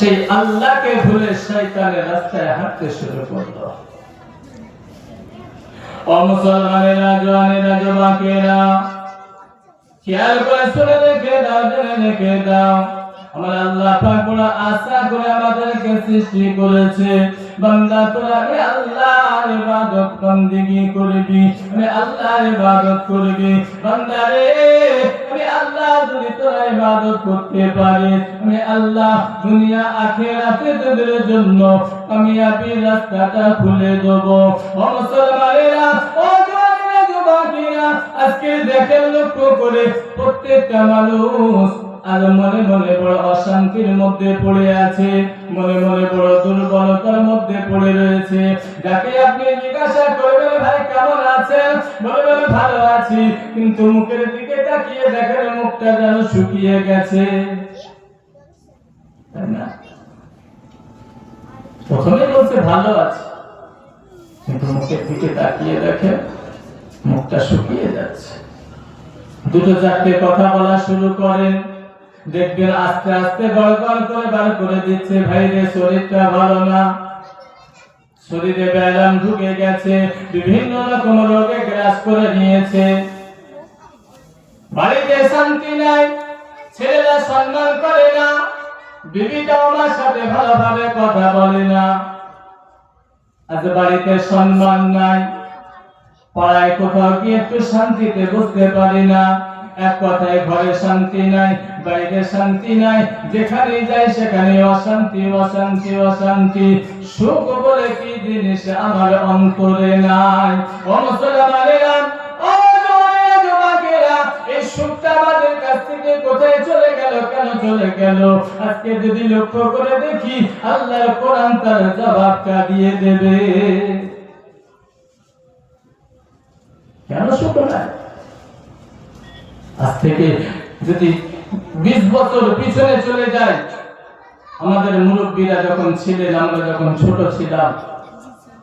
সেই আল্লাহকে ভুলে শয়তানের রাস্তায় হাঁটতে শুরু করল। ও মুসলমানেরা জওয়ানেরা খেয়াল করে শুনে দাও, জেনে দাও, আমার আল্লাহ পাক আশা করে আমাদেরকে সৃষ্টি করেছে। বান্দা, তোরা আল্লাহর ইবাদত বন্দেগী করবি, আমি আল্লাহর ইবাদত করবি। বান্দা রে যদি তোরা ইবাদত করতে পারিস, আমি আল্লাহ দুনিয়া আখেরাতে তোদের জন্য কামিয়াবির রাস্তাটা খুলে দেব। ও মুসলমানেরা, ও জওয়ানেরা যুবকেরা আজকে দেখেন লক্ষ্য করে প্রত্যেকটা মানুষ আর মনে মনে বড় অশান্তির মধ্যে পড়ে আছে, মনে মনে বড় দুর্বলতার মধ্যে পড়ে রয়েছে। যাকে আপনি জিজ্ঞাসা করবেন, ভাই, কেমন আছেন? বলবেন, ভালো আছি। কিন্তু মুখের দিকে তাকিয়ে দেখেন, মুখটা যেন শুকিয়ে গেছে। প্রথমে বলছে, ভালো আছে। কিন্তু মুখের দিকে তাকিয়ে দেখেন, মুখটা শুকিয়ে যাচ্ছে। দুটো চারটে কথা বলা শুরু করেন। দেখবেন আস্তে আস্তে গড়গড় করে বার করে দিচ্ছে ভাই রে শরীরটা ভালো না। শরীরে ব্যায়াম ঢুকে গেছে, বিভিন্ন রকম রোগে গ্রাস করে নিয়েছে। বাড়িতে শান্তি নাই, ছেলেরা সম্মান করে না, বিবিটা আমার সাথে ভালোভাবে কথা বলে না। আজ বাড়িতে সম্মান নাই, পাড়ায় কোথাও গিয়ে একটু শান্তিতে বুঝতে পারি না। এক কথায় ঘরে শান্তি নাই, বাইরে শান্তি নাই, যেখানে যাই সেখানে অশান্তি অশান্তি অশান্তি। সুখ বলে কি জিনিস আমার অন্তরে নাই? কোথায় চলে গেল, কেন চলে গেল? আজকে যদি লক্ষ্য করে দেখি, আল্লাহর তার দেবে। কেন সুখ নাই? আজ থেকে যদি বিশ বছর পিছনে চলে যায়, আমাদের মুরব্বীরা যখন ছিলেন, আমরা যখন ছোট ছিলাম,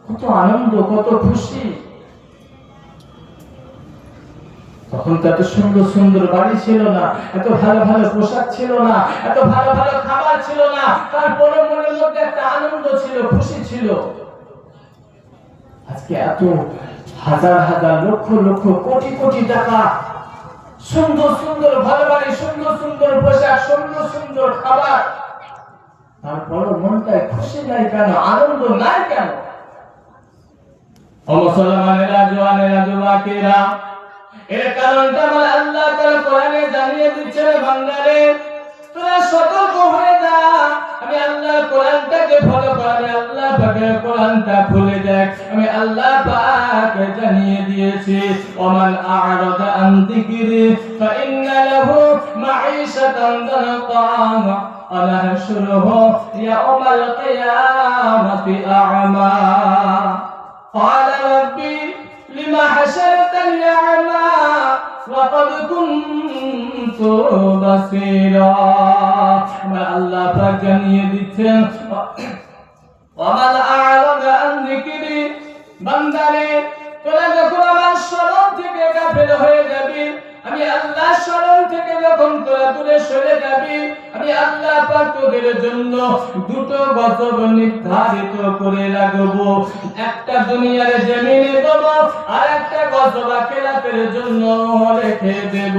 কত আনন্দ, কত খুশি। তখন তো এত সুন্দর সুন্দর বাড়ি ছিল না, এত ভালো ভালো পোশাক ছিল না, এত ভালো ভালো খাবার ছিল না, তারপরে মনের মধ্যে একটা আনন্দ ছিল, খুশি ছিল। আজকে এত হাজার হাজার লক্ষ লক্ষ কোটি কোটি টাকা সুন্দর সুন্দর ভালো বাড়ি সুন্দর সুন্দর পোশাক, সুন্দর সুন্দর খাবার। তারপর মনটায় খুশি নাই কেন? আনন্দ নাই কেন? এর কারণটা আল্লাহ তাআলা কোরআনে জানিয়ে দিচ্ছে বান্দারে তোরা সতর্ক হয়ে যা আমি আল্লাহ কোরআনটাকে ফলো কর আমি আল্লাহ পাকের কোরআনটা খুলে দেখ আমি আল্লাহ পাক জানিয়ে দিয়েছি ওমান আ'রাদা আন যিকরি ফাইন্না লাহু মাঈশাতান দানকান ونحشره يوم القيامة أعمى قال ربي لما حشرتني أعمى وقد كنت তো বাসিরা আল্লাহ জানিয়ে দিচ্ছেন, ওয়ামাল আ'লানা আন যিকরি, বান্দারে, তোরা যখন আমার শরণ থেকে গাফিল হয়ে যাবে আমি আল্লাহ স্মরণ থেকে যখন তোরা দূরে সরে যাবি, আমি আল্লাহ পাক তোদের জন্য দুটো গজব নির্ধারিত করে রাখব। একটা দুনিয়ার জমিনে দেব, আর একটা গজব আখিরাতের জন্য রেখে দেব।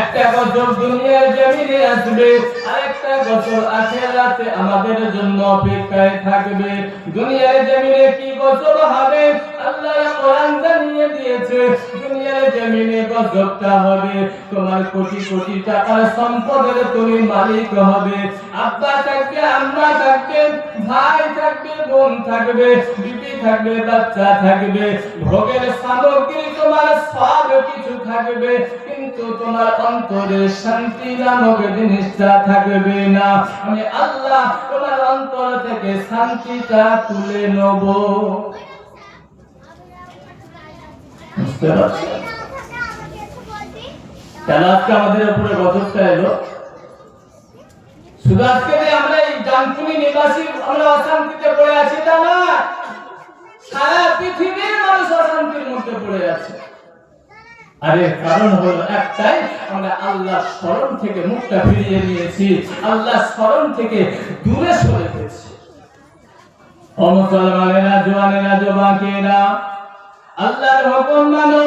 একটা গজব দুনিয়ার জমিনে আসবে, আর একটা গজব আখিরাতে আমাদের জন্য অপেক্ষায় থাকবে। দুনিয়ার জমিনে কি গজব হবে? আল্লাহ কোরআন জানিয়ে দিয়েছে, দুনিয়ার জমিনে গজবটা হবে তোমার কোটি কোটি টাকার সম্পদের তুমি মালিক হবে। আব্বা থাকবে, আম্মা থাকবে, ভাই থাকবে, বোন থাকবে, বিবি থাকবে, বাচ্চা থাকবে। ভোগের সামগ্রী তোমার সব কিছু থাকবে, কিন্তু তোমার অন্তরে শান্তি নামক জিনিসটা থাকবে না। আমি আল্লাহ তোমার অন্তর থেকে শান্তিটা তুলে নেব। বুঝতে পারছেন? কেন আজকে আমাদের উপরে গজবটা এলো। শুধু আজকে আমরা এই জামপুনি নিবাসী আমরা অশান্তিতে পড়ে আছি, তা না। সারা পৃথিবীর মানুষ অশান্তির মধ্যে পড়ে আছে। আর, কারণ হলো একটাই, আমরা আল্লাহ স্মরণ থেকে মুখটা ফিরিয়ে নিয়েছি, আল্লাহ স্মরণ থেকে দূরে সরে গেছি। ও মুসলমানেরা, জোয়ানেরা, জোবাকেরা, আল্লাহর হুকুম মানো।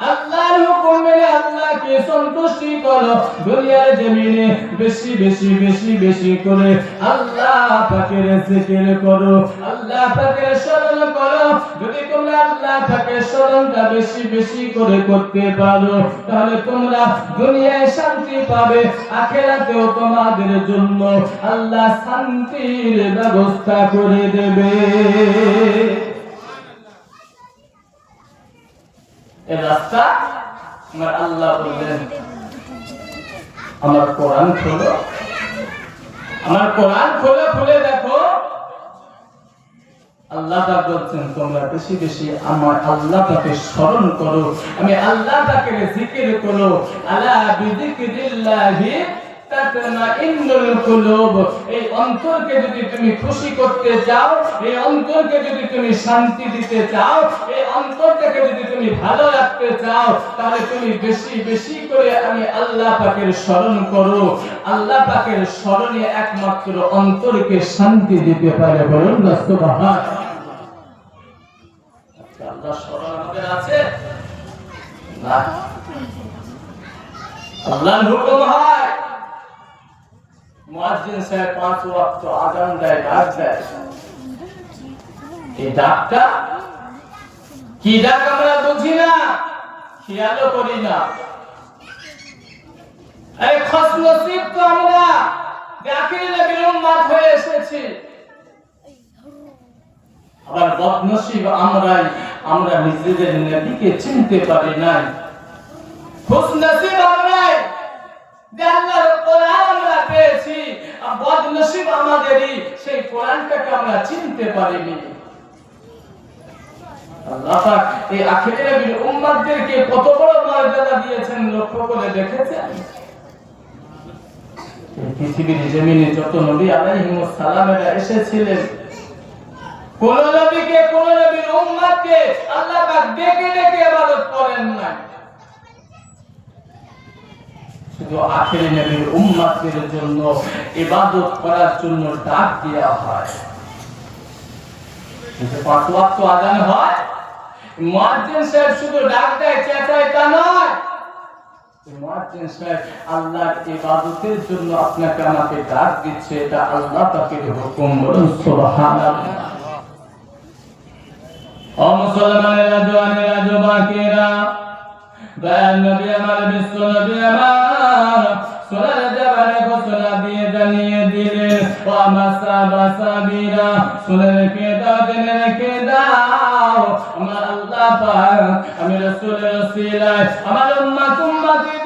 আল্লাহর হুকুম মেনে আল্লাহকে সন্তুষ্টি করো। দুনিয়ার জমিনে বেশি বেশি বেশি বেশি করে আল্লাহ জিকির করো। আল্লাহ স্মরণ করো। যদি তোমরা আল্লাহ স্মরণটা বেশি বেশি করে করতে পারো, তাহলে তোমরা দুনিয়ায় শান্তি পাবে, আখেরাতেও তোমাদের জন্য আল্লাহ শান্তির ব্যবস্থা করে দেবে। এর রাস্তা আমার আল্লাহ বললেন, আমার কোরআন খোলো। আমার কোরআন খোলে খুলে দেখো। আল্লাহ তা বলছেন, তোমরা বেশি বেশি আমার আল্লাহ তাকে স্মরণ করো। আমি আল্লাহ তাকে জিকির করো। আলা কুলুব শান্তি দিতে আল্লাহ স্মরণ করো। আল্লাহ পাকের স্মরণে একমাত্র অন্তরকে শান্তি দিতে পারে বলুন আল্লাহ স্মরণ আছে। না। আল্লাহর হুকুম হয় সাহেব পাঁচ ওয়াক্ত দেয়, ডাক দেয়। এই ডাকটা কি ডাক আমরা বুঝি না? খেয়ালও করি না। এই তো আমরা। হয়ে এসেছি। আবার বদনসিব আমরাই, আমরা নিজেদের নবীকে চিনতে পারি নাই। খুশ নসিব আমরাই। যে কোরআন পেয়েছি বদনসিব আমাদেরই সেই কোরআনটাকে আমরা চিনতে পারিনি। আল্লাহ ডেকে ডেকে ইবাদত করেন না শুধু আখেরি নবীর উম্মতের জন্য ইবাদত করার জন্য ডাক দেওয়া হয়। পাঁচ ওয়াক্ত আজান হয়, মুয়াজ্জিন সাহেব শুধু ডাক দেয়, চেঁচায় তা নয়। মুয়াজ্জিন সাহেব আল্লাহর ইবাদতের জন্য আপনাকে আমাকে ডাক দিচ্ছে, এটা আল্লাহ পাকের হুকুম বলুন সুবহানাল্লাহ। ও মুসলমানেরা জওয়ানেরা যুবকেরা দয়াল নবী আমার বিশ্ব নবী আমার সোনার জবানে ঘোষণা দিয়ে জানিয়ে দিলেন ও আমার সাবা সাবিরা শুনে রেখে জেনে রেখে দাও আমার আল্লাহ পাক আমি রাসূলের রসিলায় আমার উম্মত উম্মতিদেরকে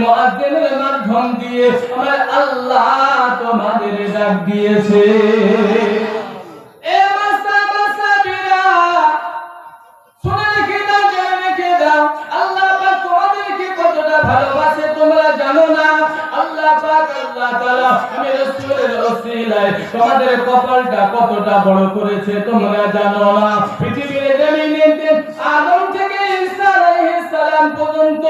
মুয়াজ্জিনের মাধ্যম দিয়ে আমার আল্লাহ তোমাদের ডাক দিয়েছে। ভালোবাসে তোমরা জানো না। আল্লাহ পাক, আল্লাহ তাআলা আমি রাসূলের ওসিলায় তোমাদের কপালটা কতটা বড় করেছে তোমরা জানো না। পৃথিবীর জমিনে আদম থেকে ঈসা আলাইহিস সালাম পর্যন্ত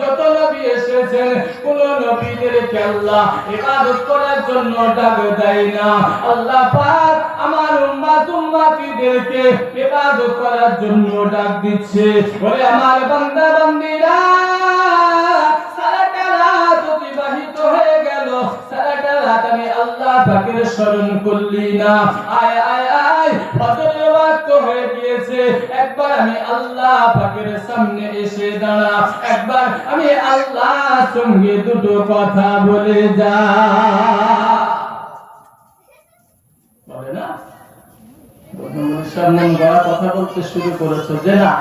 যত নবী এসেছেন, কোন নবীদেরকে আল্লাহ ইবাদত করার জন্য ডাক দেয় না। আল্লাহ পাক আমার উম্মত উম্মতিদেরকে ইবাদত করার জন্য ডাক দিচ্ছে। ওরে আমার বান্দা বান্দিরা পাকের স্মরণ করলি না। আয় আয় আয়, ফজরের ওয়াক্ত হয়ে গিয়েছে। একবার আমি আল্লাহ পাকের সামনে এসে দাঁড়া। একবার আমি আল্লাহ সঙ্গে দুটো কথা বলে যা। বলে না? সামনে গড়া কথা বলতে শুরু করেছ যে না।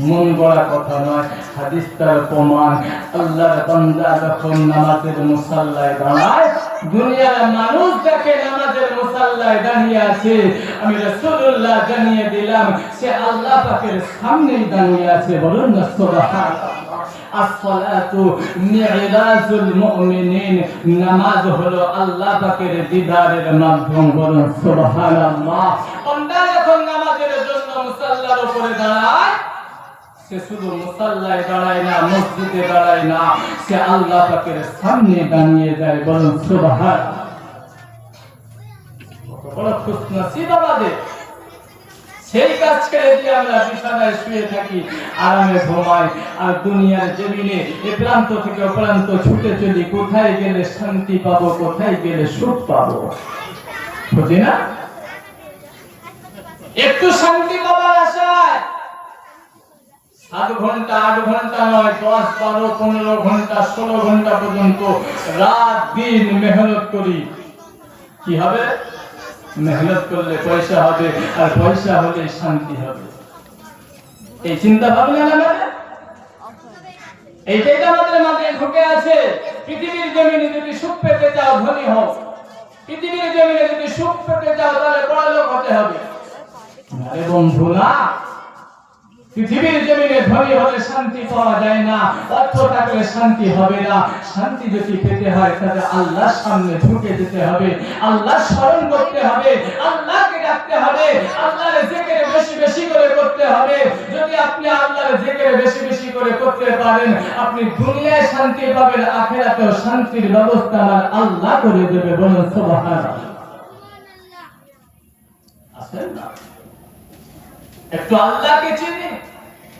মন গড়া কথা নয় হাদিস তার প্রমাণ। আল্লাহর বান্দা যখন নামাজের মুসাল্লায় দাঁড়ায় দুনিয়ার মানুষ দেখে নামাজের মুসাল্লায় দাঁড়িয়ে আছে, আমি রাসূলুল্লাহ জানিয়ে দিলাম, সে আল্লাহ পাকের সামনেই দাঁড়িয়ে আছে। বলুন না, সুবহানাল্লাহ। আসসালাতু মিরাজুল মুমিনিন। নামাজ হলো আল্লাহ পাকের দিদারের মাধ্যম। বলুন, সুবহানাল্লাহ। যখন নামাজের জন্য মুসাল্লার উপরে দাঁড়ায় সে শুধু মুসাল্লায় দাঁড়ায় না, মসজিদে দাঁড়ায় না, সে আল্লাহ পাকের সামনে দাঁড়িয়ে যায় বলুন আমাদের। সেই কাজ ছেড়ে দিয়ে আমরা বিছানায় শুয়ে থাকি, আরামে ঘুমাই, আর দুনিয়ার জমিনে এ প্রান্ত থেকে ছুটে চলি, কোথায় গেলে শান্তি পাবো, কোথায় গেলে সুখ পাবো? বুঝি না একটু শান্তি পাবার আশায় সাত ঘণ্টা আট ঘণ্টা নয়, দশ, বারো, পনেরো ঘণ্টা, ষোলো ঘণ্টা পর্যন্ত রাত দিন মেহনত করি। কি হবে? মেহনত করলে পয়সা হবে, আর পয়সা হলে শান্তি হবে। এই চিন্তা ভাবনা না এইটাই তো আমাদের মাথায় ঢুকে আছে। পৃথিবীর জমিনে যদি সুখ পেতে চাও, ধনী হও। পৃথিবীর জমিনে যদি সুখ পেতে চাও, তাহলে বড় লোক হতে হবে। আরে বন্ধু, না। পৃথিবীর জমিনে ধনী হলে শান্তি পাওয়া যায় না, অর্থ থাকলে শান্তি হবে না। শান্তি যদি পেতে হয়, তাহলে আল্লাহর সামনে ঝুঁকে যেতে হবে। আল্লাহ স্মরণ করতে হবে, আল্লাহকে ডাকতে হবে, আল্লাহর বেশি বেশি করে করতে হবে। যদি আপনি আল্লাহর বেশি বেশি করে করতে পারেন, আপনি দুনিয়ায় শান্তি পাবেন, আখেরাতেও শান্তির ব্যবস্থা আমার আল্লাহ করে দেবে বলুন একটু আল্লাহকে চিনি।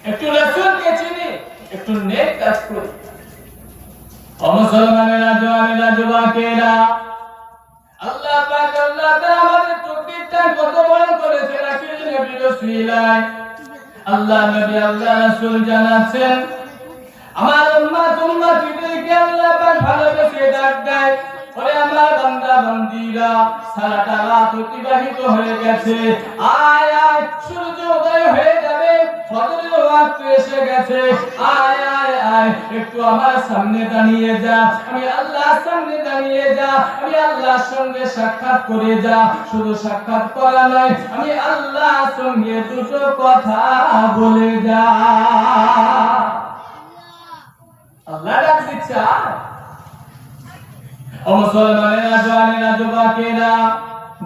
একটু রসুলকে চিনি, একটু নেক কাজ করি ও মুসলমানেরা জওয়ানেরা যুবকেরা, আল্লাহ পাক, আল্লাহ তাআলা আমাদের তকদীরটা কত বড় করেছে রাখিল নবী রাসূলাই আল্লাহ নবী, আল্লাহ রাসূল জানাচ্ছেন, আমার উম্মত উম্মতিদেরকে আল্লাহ পাক ভালোবেসে ডাক দেয়। ওরে আমার বান্দা বান্দিরা, সারাটা রাত অতিবাহিত হয়ে গেছে। আয় আয়, সূর্য উদয় হয়ে যাবে ফজরের ওয়াক্ত এসে গেছে। আয় আয় আয়, একটু আমার সামনে দাঁড়িয়ে যা, আমি আল্লাহর সামনে দাঁড়িয়ে যা, আমি আল্লাহর সঙ্গে সাক্ষাৎ করে যা। শুধু সাক্ষাৎ করা নয়, আমি আল্লাহর সঙ্গে দুটো কথা বলে যা। আল্লাহ ডাক দিচ্ছে। ও মুসলমানেরা জওয়ানেরা যুবকেরা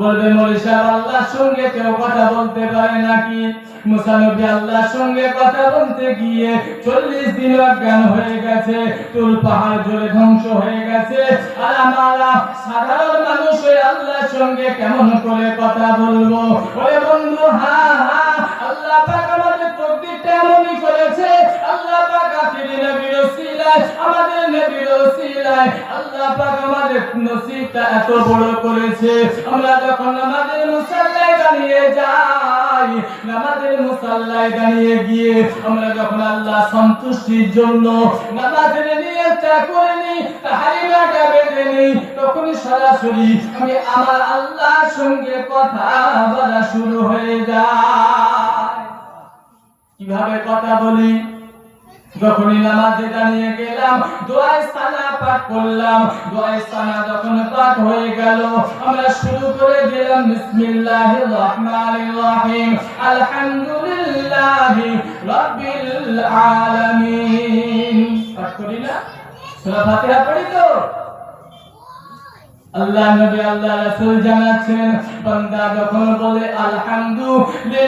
বলবে মৌলী আল্লাহর সঙ্গে কেউ কথা বলতে পারে নাকি? মুসা নবী আল্লাহর সঙ্গে কথা বলতে গিয়ে চল্লিশ দিন অজ্ঞান হয়ে গেছে, তুল পাহাড় জলে ধ্বংস হয়ে গেছে। আর আমরা সাধারণ মানুষ হয়ে আল্লাহর সঙ্গে কেমন করে কথা বলব? ওরে বন্ধু, হা হা, আল্লাহ পাক আমাদের তকদিরটা এমনই করেছে। আল্লাহ পাক আখিরি নবীর ওসিলায় আমাদের নবীর ওসিলায় আল্লাহ পাক আমাদের নসিবটা এত বড় করেছে। আমরা যখন আমাদের মুসাল্লায় দাঁড়িয়ে যাই, নামাজের মুসাল্লায় দাঁড়িয়ে গিয়ে আমরা যখন আল্লাহ সন্তুষ্টির জন্য নামাজের নিয়তটা করে তাহারিমাটা বেঁধে নিই, তখনই সরাসরি আমি আমার আল্লাহর সঙ্গে কথা বলা শুরু হয়ে যায়। কীভাবে কথা বলি? যখনই নামাজে দাঁড়িয়ে গেলাম, দোয়ায় সানা পাঠ করলাম। দোয়ায় সানা যখন পাঠ হয়ে গেল, আমরা শুরু করে দিলাম, বিসমিল্লাহির রহমানির রহিম। আলহামদুলিল্লাহি রাব্বিল আলামিন। পাঠ করি না? সূরা ফাতিহা পড়ি তো? আল্লাহ নবী আল্লাহ রাসূল জানাচ্ছেন, বান্দা যখন বলে, আলহামদুলিল্লাহি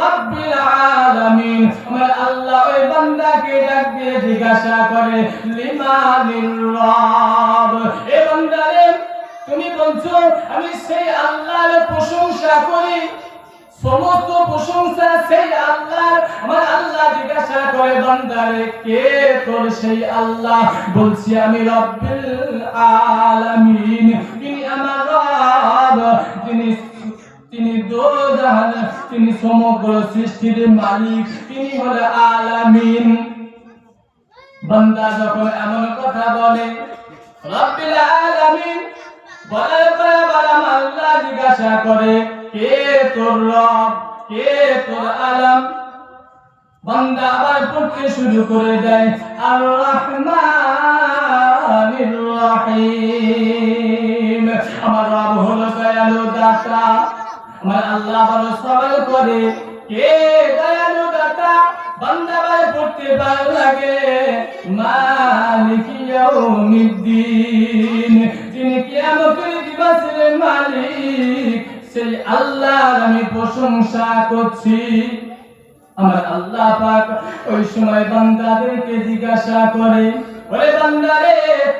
রাব্বিল আলামিন আমার আল্লাহ ওই বান্দাকে ডাক দিয়ে জিজ্ঞাসা করে লিমানির রব? এ বান্দারে তুমি বলছো, আমি সেই আল্লাহর প্রশংসা করি। সমস্ত প্রশংসা সেই আল্লাহর। আমার আল্লাহ জিজ্ঞাসা করে, বান্দারে, কে তোর সেই আল্লাহ? বলছি, আমি রব্বিল আলামিন। তিনি আমার রব যিনি তিনি দোজাহান তিনি সমগ্র সৃষ্টির মালিক, তিনি হলো আলামিন। বান্দা যখন এমন কথা বলে, রব্বিল আলামিন, বলার পরে আল্লাহ জিজ্ঞাসা করে কে তোর রব? কে তোর আলাম? বান্দা আবার পড়তে শুরু করে দেয় আর রহমানির রহিম। আমার রব হলো দয়ালু দাতা। আমার আল্লাহ বড় সওয়াল করে, কে দয়ালু দাতা? বান্দা ভাই পড়তে ভালো লাগে। মালিক ইয়াউমিদ্দিন, যিনি কিয়ামতের দিবসের মালিক। সেই আল্লাহর আমি প্রশংসা করছি। আমার আল্লাহ পাক ওই সময় বান্দাদেরকে জিজ্ঞাসা করে, ওরে বান্দারে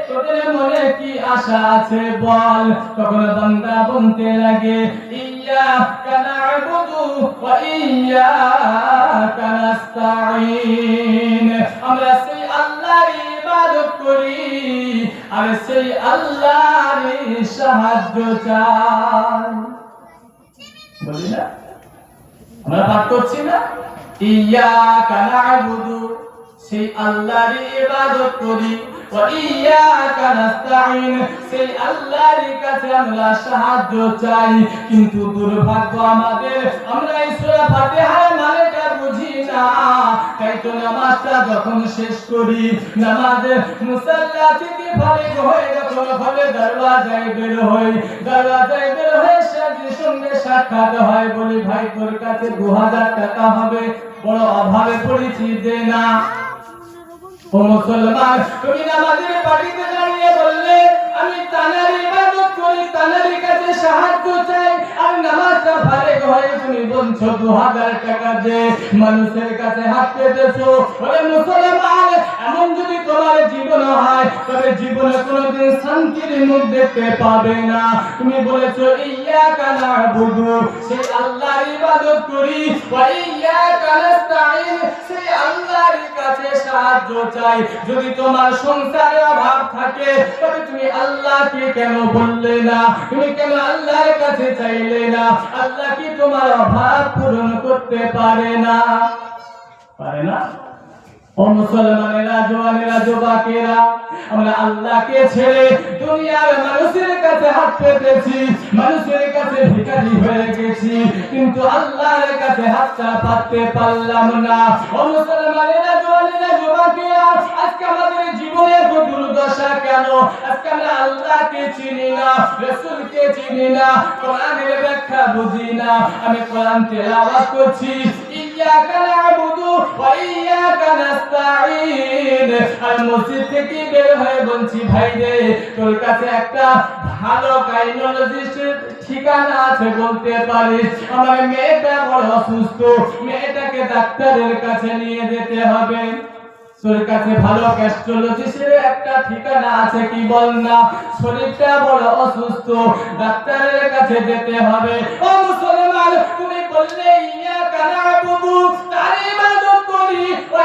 তোদের মনে কি আশা আছে বল? তখন বান্দা বলতে লাগে, ইয়া কানাবুদু ওয়া ইয়া কানাস্তাইন আমরা সেই আল্লাহর ইবাদত করি, আর সেই আল্লাহর সাহায্য চাই। বলি না? আমরা পাঠ করছি না? ইয়াকা না'বুদু, সেই আল্লাহর ইবাদত করি। সেই আল্লাহর কাছে আমরা সাহায্য চাই। কিন্তু দুর্ভাগ্য আমাদের, আমরা এই সূরা ফাতিহার মানেটা বুঝি না। তাই তো নামাজটা যখন শেষ করি নামাজের মুসাল্লা থেকে ফারিগ হয়ে যখন ঘরে দরওয়াজায় বের হই, দরওয়াজায় বের সাজির সঙ্গে সাক্ষাৎ হয় বলি, ভাই, তোর কাছে দু হাজার টাকা হবে। বড় অভাবে পড়েছি দে না। বাড়িতে দাঁড়িয়ে বললে, আমি তানার সাহায্য চাই। তুমি বলছো ইয়া কানা বুধু আল্লাহর ইবাদত করি। সেই আল্লাহর কাছে সাহায্য চাই। যদি তোমার সংসারে অভাব থাকে, তবে তুমি আল্লাহকে কেন বললে না? তুমি কেন আল্লাহর কাছে চাইলে না। আল্লাহ কি তোমার অভাব পূরণ করতে পারে না? পারে না? ও মুসলমানেরা যুবকেরা, আমরা আল্লাহকে ছেড়ে দুনিয়ার মানুষের কাছে হাত পেতেছি, মানুষের কাছে ভিখারি হয়ে গেছি, কিন্তু আল্লাহর কাছে হাতটা পাততে পারলাম না। ও মুসলমানেরা আমাদের দুর্দশা কেন? আজকে আমরা আল্লাহকে চিনি না, রসুলকে চিনি না, কোরআনের ব্যাখ্যা বুঝি না। আমি কোরআন তেলাওয়াত করছি। ঠিকানা আছে বলতে মেয়েটা বড় অসুস্থ। মেয়েটাকে ডাক্তারের কাছে নিয়ে যেতে হবে। তোর কাছে ভালো গ্যাস্ট্রোলজিস্টের একটা ঠিকানা আছে কি বল না? শরীরটা বড় অসুস্থ, ডাক্তারের কাছে যেতে হবে। ও মুসলমান, তুমি বললে, ইয়া কানাবুদু তার ইবাদত করি। ওয়া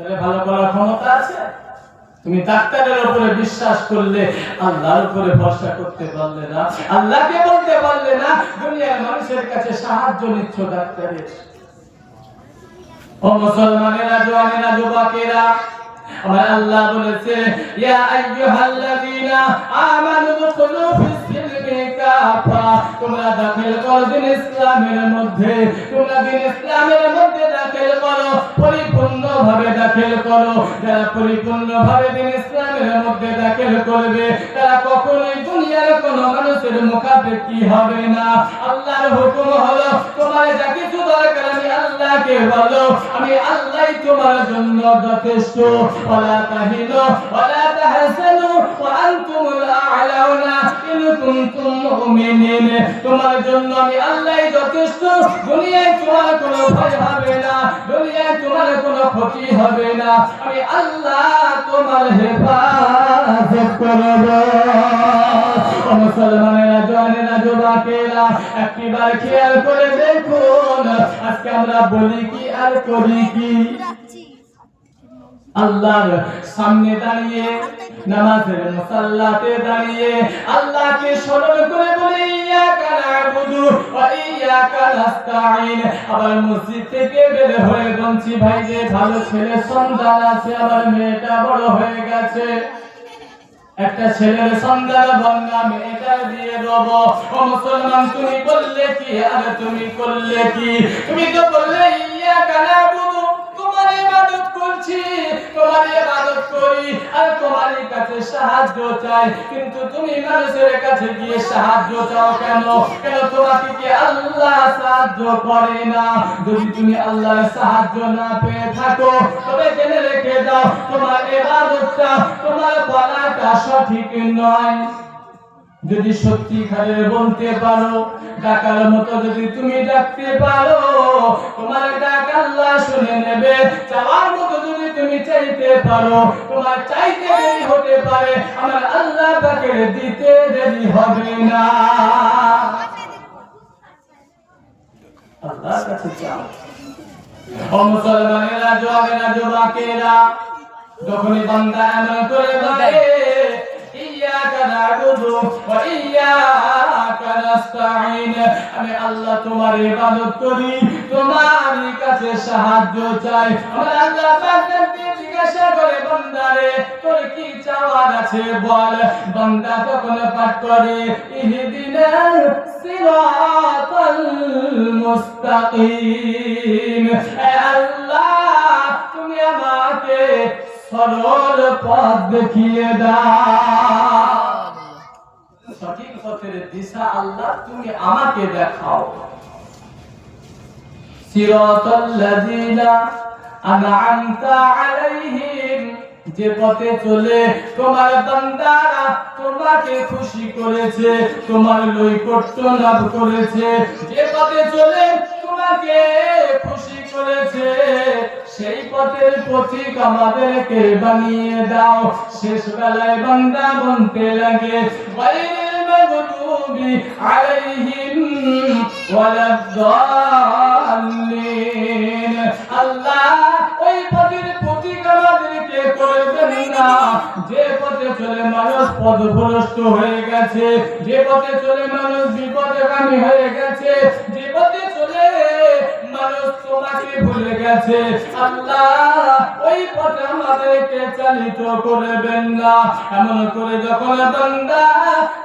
ডাক্তারের ভালো করার ক্ষমতা আছে? তুমি ডাক্তারের উপরে বিশ্বাস করলে, আল্লাহর উপরে ভরসা করতে পারলে না, আল্লাহকে বলতে পারলে না, দুনিয়ার মানুষের কাছে সাহায্য নিচ্ছ ডাক্তারের ও মুসলমানেরা জওয়ানেরা যুবকেরা, আমার আল্লাহ বলেছে, ইয়া আইয়ুহাল্লাযীনা আমানু দুখুলু ফিস সিলমি কাফা তোমরা দাখিল করো দিন ইসলামের মধ্যে, তোমরা দিন ইসলামের মধ্যে দাখিল করো পরিপূর্ণ ভাবে দাখিল করো। যারা পরিপূর্ণ ভাবে দিন ইসলামের মধ্যে দাখিল করবে, তারা কখনোই দুনিয়ার কোন মানুষের মুখাপেক্ষি হবে না। আল্লাহর হুকুম হলো, তোমার যা কিছু দরকার আমি আল্লাহকে বলো, আমি আল্লাহই তোমার জন্য যথেষ্ট। ওয়ালা তাহিনু ওয়ালা তাহসানু, ওয়া আনতুমুল আ'লাউনা, ইন কুনতুম তোমার জন্য আমি আল্লাহই যথেষ্ট। দুনিয়ায় তোমার কোনো ভয় হবে না, দুনিয়ায় তোমার কোনো ক্ষতি হবে না। আমি আল্লাহ তোমার হেফাজত করব। মুসলমানেরা জওয়ানেরা যুবকেরা, একটিবার খেয়াল করে দেখুন, আজকে আমরা বলি কি আর করি কি? আল্লাহর সামনে দাঁড়িয়ে, নামাজের মুসাল্লাতে দাঁড়িয়ে আল্লাহকে স্মরণ করে বলে, ইয়াকা নাবুদু ওয়া ইয়াকা নাস্তাঈন। আবার মসজিদ থেকে বের হয়ে বলছি, ভাই, যে ভালো ছেলে সন্তান আছে আমার মেয়েটা বড় হয়ে গেছে। একটা ছেলের সন্তান বন্যা মেয়েটা দিয়ে দেব। ও মুসলমান, তুমি বললে কি? আর তুমি করলে কি? তুমি তো বললে ইয়া কানা বুধু ইবাদত করছি তোমার ইবাদত করি, আর তোমার কাছে সাহায্য চাই। কিন্তু তুমি মানুষের কাছে গিয়ে সাহায্য চাও কেন? কেন তোমাকে কি আল্লাহ সাহায্য করে না? যদি তুমি আল্লাহর সাহায্য না পেয়ে থাকো, তবে জেনে রেখে দাও, তোমার ইবাদতটা, তোমার বলাটা সঠিক নয়। যদি সত্যিকারে বলতে পারো, ডাকার মতো যদি তুমি ডাকতে পারো, তোমার ডাক আল্লাহ শুনে নেবে চাওয়ার মতো যদি তুমি চাইতে পারো, তোমার চাইতে হতে পারে, আমার আল্লাহ পাকে দিতে দেরি হবে না। আল্লাহর কাছে চাও ও মুসলমানেরা জওয়ানেরা যুবকেরা, যখনই বান্দা এমন করে বলে ইয়াকা নাবুদু ওয়া ইয়াকা নাস্তাঈন আমি আল্লাহ তোমার ইবাদত করি, তোমার কাছে সাহায্য চাই। আমার আল্লাহ পাক জিজ্ঞাসা করে, বান্দারে, তোর কি চাওয়ার আছে বল? বান্দা তখন পাঠ করে ইহদিনা সিরাতাল মুস্তাকিম। আল্লাহ, তুমি আমাকে সরল পথ দেখিয়ে দাও সঠিক পথের দিশা আল্লাহ, তুমি আমাকে দেখাও। যে পথে চলে তোমার বান্দারা তোমাকে খুশি করেছে, তোমার নৈকট্য লাভ করেছে। যে পথে চলে তোমাকে খুশি করেছে সেই পথের পথিক আমাদেরকে বানিয়ে দাও। শেষ বেলায় বান্দা বলতে লাগে যে পথে চলে মানুষ হয়ে গেছে, যে পথে চলে মানুষ বিপদগামী হয়ে গেছে, যে পথে চলে মানুষ তোমাকে ভুলে গেছে। আল্লাহ, ওই পথে আমাদেরকে চালিত করবেন না। এমন করে যখন বান্দা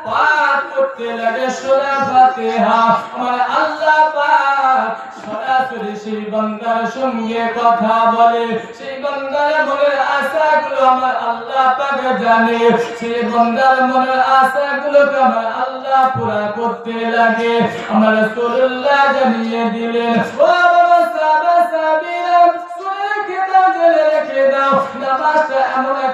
পাঠ করতে লাগে সোনা ফাতিহা, আমার আল্লাহ পাক সরাসরি সেই বান্দার সঙ্গে কথা বলে। সেই মনের আশাগুলো আমার আল্লাহ পাক জানে। সেই মনের আমার আল্লাহ পুরা করতে লাগে। আমার রাসূলুল্লাহ জানিয়ে দিলেন, ও বাবা সাবা সাবিরা শুনে রেখে দাও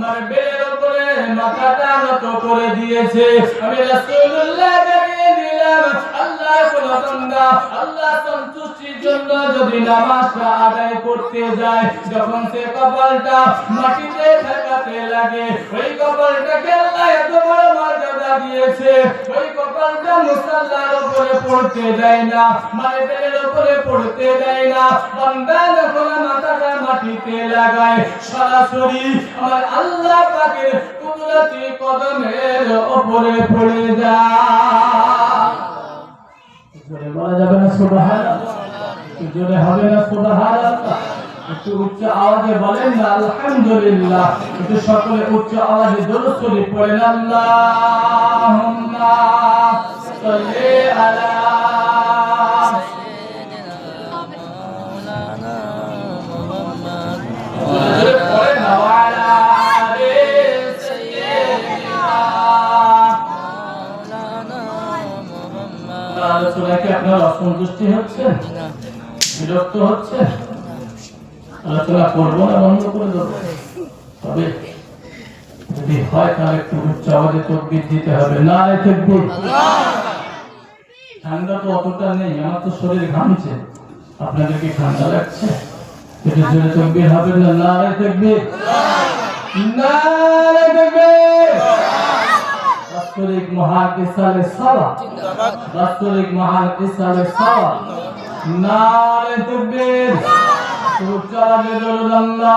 মারবেলের উপরে, মাথাটা নত করে দিয়েছে। আমি রাসূলুল্লাহ জানিয়ে দিলাম, আল্লাহ কোন বান্দা, আল্লাহ সন্তুষ্টির জন্য যদি নামাজটা আদায় করতে যায়, যখন সে কপালটা মাটিতে ঠেকাতে লাগে, ওই কপালটাকে আল্লাহ এত বড় মর্যাদা দিয়েছে, ওই কপালটা মুসাল্লার উপরে পড়তে দেয় না মাটির উপরে পড়তে দেয় না, বান্দা যখন মাথাটা মাটিতে লাগায়। সরাসরি আমার আল্লাহ পাকের কুদরতি কদমের উপরে পড়ে যায়। জোরে বলা যাবে না সুবহানাল্লাহ? জোরে হবে না সুবহানাল্লাহ? একটু উচ্চ আওয়াজে বলেন না, আলহামদুলিল্লাহ। একটু সকলে উচ্চ আওয়াজে দরুদ শরীফ পড়েন, আল্লাহুম্মা সাল্লি আলা জোরে পড়েন না ওয়ালা আলি সাইয়্যিদিনা আপনার আলোচনায় কি আপনার অসন্তুষ্টি হচ্ছে, বিরক্ত হচ্ছে, আলোচনা করব না, বন্ধ করে দেবো। তবে যদি হয় তাহলে একটু উচ্চ আওয়াজে তকবির দিতে হবে। না তকবির ঠান্ডা তো অতটা নেই, আমার তো শরীর ঘামছে। আপনাদের কি ঠান্ডা লাগছে? একটু জোরে তকবির হবে না না রে তকবির। না রে তকবির বাস্তবিক মহান ইসালে নারে তকবীর। উচ্চারণে দরুদ আলা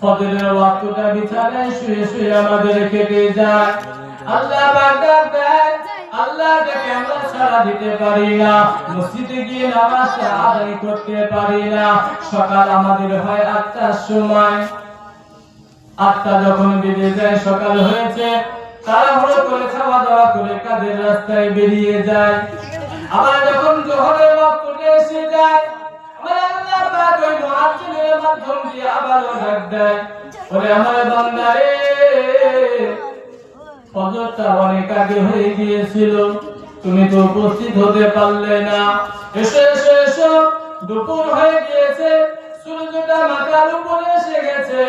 ফজরের ওয়াক্তটা বিছানায় শুয়ে শুয়ে আমাদের কেটে যায় আল্লাহ দেয়। আল্লাহ ডাকে আমরা সাড়া দিতে পারি না। মসজিদে গিয়ে আদায় করতে পারি না। সকাল আমাদের হয় আটটার সময়। আটটা যখন যায়, সকাল হয়েছে। তাড়াহুড়ো করে খাওয়া দাওয়া করে কাজের রাস্তায় বেরিয়ে যায়। আবার যখন জোহরের এসে যায়, আমার অনেক আগে হয়ে গিয়েছিল, তুমি তো উপস্থিত হতে পারলে না। এসো এসো এসো, দুপুর হয়ে গিয়েছে, সূর্যটা মাথার উপরে এসে গেছে।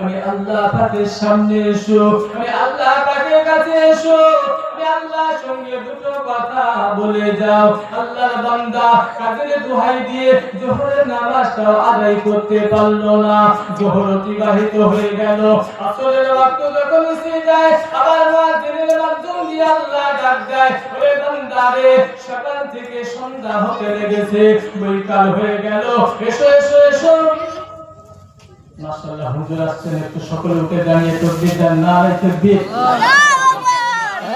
আমি আল্লাহ পাকের সামনে এসো, আমি আল্লাহ পাকের কাছে এসো। সঙ্গে দুটো কথা বলে যাও। আল্লাহর বান্দা কাজের দোহাই দিয়ে জোহরের নামাজটাও আদায় করতে পারল না। জোহর অতিবাহিত হয়ে গেল। যখন এসে যায়, আবার মাধ্যম দিয়ে আল্লাহ ডাক দেয় বান্দারে সকাল থেকে সন্ধ্যা হতে লেগেছে, বৈকাল হয়ে গেল। এসো এসো এসো। হুজুর আসছেন, একটু সকলে উঠে দাঁড়িয়ে তকবীর দেন তাকবীর